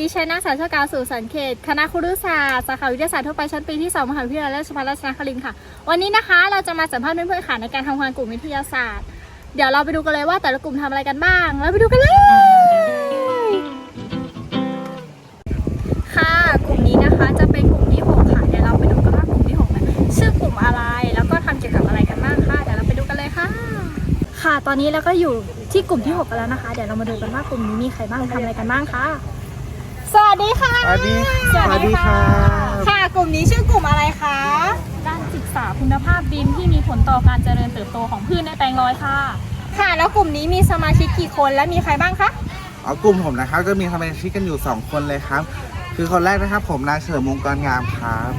ดิฉันนางสาวชกาวสู่สังเขต คณะครุศาสตร์สาขาวิทยาศาสตร์ทั่วไปชั้นปีที่2มหาวิทยาลัยราชภัฏราชนครินทร์ค่ะ วันนี้นะคะเราจะมาสัมภาษณ์เพื่อนๆค่ะในการทำงานกลุ่มวิทยาศาสตร์ เดี๋ยวเราไปดูกันเลยว่าแต่ละกลุ่มทำอะไรกันบ้าง แล้วไปดูกันเลย ค่ะ ตอนนี้เราก็อยู่ที่กลุ่มที่6กันแล้วนะคะ เดี๋ยวเรามาดูกันว่ากลุ่มนี้มีใครบ้างทำอะไรกันบ้างค่ะสวัสดีค่ะ สวัสดีสวัสดีค่ะบค่ะ กลุ่มนี้ชื่อกลุ่มอะไรคะ การศึกษาคุณภาพดินที่มีผลต่อการเจริญเติบโตของพืชในแปลงร้อยค่ะ ค่ะ แล้วกลุ่มนี้มีสมาชิกกี่คนและมีใครบ้างคะ อ๋อกลุ่มผมนะครับจะมีสมาชิกกันอยู่ 2 คนเลยครับ คือคนแรกนะครับผมนายเฉลิมมงกรงามครับ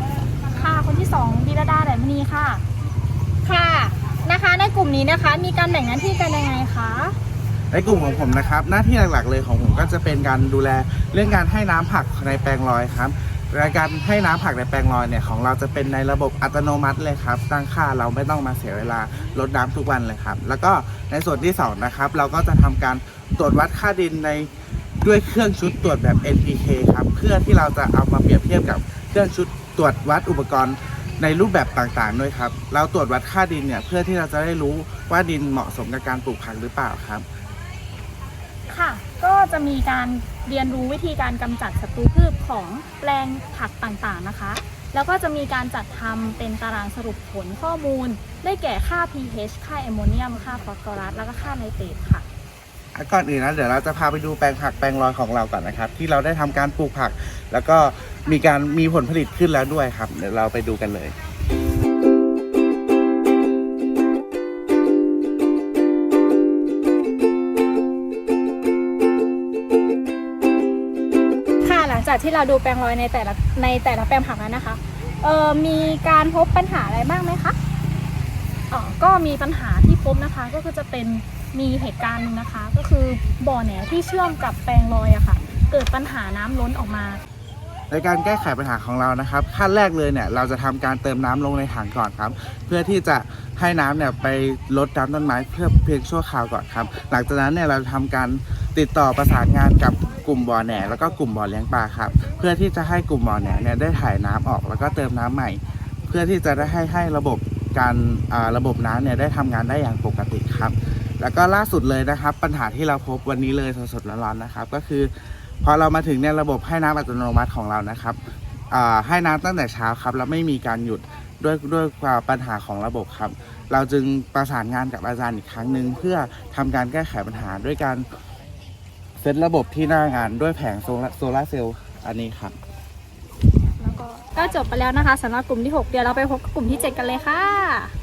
ค่ะ คนที่สองดิรดาแหลมมณีค่ะ ค่ะ นะคะ ในกลุ่มนี้นะคะ มีการแบ่งหน้าที่กันยังไงคะ ในกลุ่มของผมนะครับ หน้าที่หลักๆเลยของผมก็จะเป็นการดูแลเรื่องการให้น้ำผักในแปลงลอยครับรายการให้น้ำผักในแปลงลอยเนี่ยของเราจะเป็นในระบบอัตโนมัติเลยครับตั้งค่าเราไม่ต้องมาเสียเวลารดน้ำทุกวันเลยครับ แล้วก็ในส่วนที่สองนะครับ เราก็จะทำการตรวจวัดค่าดินในด้วยเครื่องชุดตรวจแบบ NPK ครับเพื่อที่เราจะเอามาเปรียบเทียบกับเครื่องชุดตรวจวัดอุปกรณ์ ในรูปแบบต่างๆด้วยครับ เราตรวจวัดค่าดินเนี่ยเพื่อที่เราจะได้รู้ว่าดินเหมาะสมกับการปลูกผักหรือเปล่าครับ ค่ะ ก็จะมีการเรียนรู้วิธีการกำจัดศัตรูพืชของแปลงผักต่างๆนะคะ แล้วก็จะมีการจัดทำเป็นตารางสรุปผลข้อมูล ได้แก่ค่า pH ค่าแอมโมเนียม ค่าฟอสฟอรัส แล้วก็ค่าไนเตรตค่ะก่อนอื่นนะเดี๋ยวเราจะพาไปดูแปลงผักแปลงลอยของเราก่อนนะครับ ที่เราได้ทำการปลูกผัก แล้วก็ มีการมีผลผลิตขึ้นแล้วด้วยครับ เดี๋ยวเราไปดูกันเลยค่ะหลังจากที่เราดูแปลงรอยในแต่ละในแต่ละแปลงผักแล้วนะคะเอ่อมีการพบปัญหาอะไรบ้างไหมคะอ๋อก็มีปัญหาที่พบนะคะก็คือจะเป็นมีเหตุการณ์หนึงนะคะ ก็คือบ่อแหนที่เชื่อมกับแปลงลอยอะค่ะ เกิดปัญหาน้ำล้นออกมา ในการแก้ไขปัญหาของเรานะครับ ขั้นแรกเลยเนี่ยเราจะทำการเติมน้ำลงในถังก่อนครับ เพื่อที่จะให้น้ำเนี่ยไปลดน้ำต้นไม้เพื่อเพียงชั่วคราวก่อนครับ หลังจากนั้นเนี่ยเราจะทำการติดต่อประสานงานกับกลุ่มบ่อแหนแล้วก็กลุ่มบ่อเลี้ยงปลาครับ เพื่อที่จะให้กลุ่มบ่อแหนเนี่ยได้ถ่ายน้ำออกแล้วก็เติมน้ำใหม่ เพื่อที่จะได้ให้ให้ระบบการระบบน้ำเนี่ยได้ทำงานได้อย่างปกติครับ แล้วก็ล่าสุดเลยนะครับ ปัญหาที่เราพบวันนี้เลยสดๆร้อนๆนะครับ ก็คือ พอเรามาถึงเนี่ยระบบให้น้ำอัตโนมัติของเรานะครับให้น้ำตั้งแต่เช้าครับแล้วไม่มีการหยุดด้วยด้วยความปัญหาของระบบครับ เราจึงประสานงานกับอาจารย์อีกครั้งหนึ่งเพื่อทำการแก้ไขปัญหาด้วยการเซตระบบที่หน้างานด้วยแผงโซลาโซลาเซลล์อันนี้ครับแล้วก็ก็จบไปแล้วนะคะสำหรับกลุ่มที่ 6 เดี๋ยวเราไปพบกับกลุ่มที่ 7 กันเลยค่ะ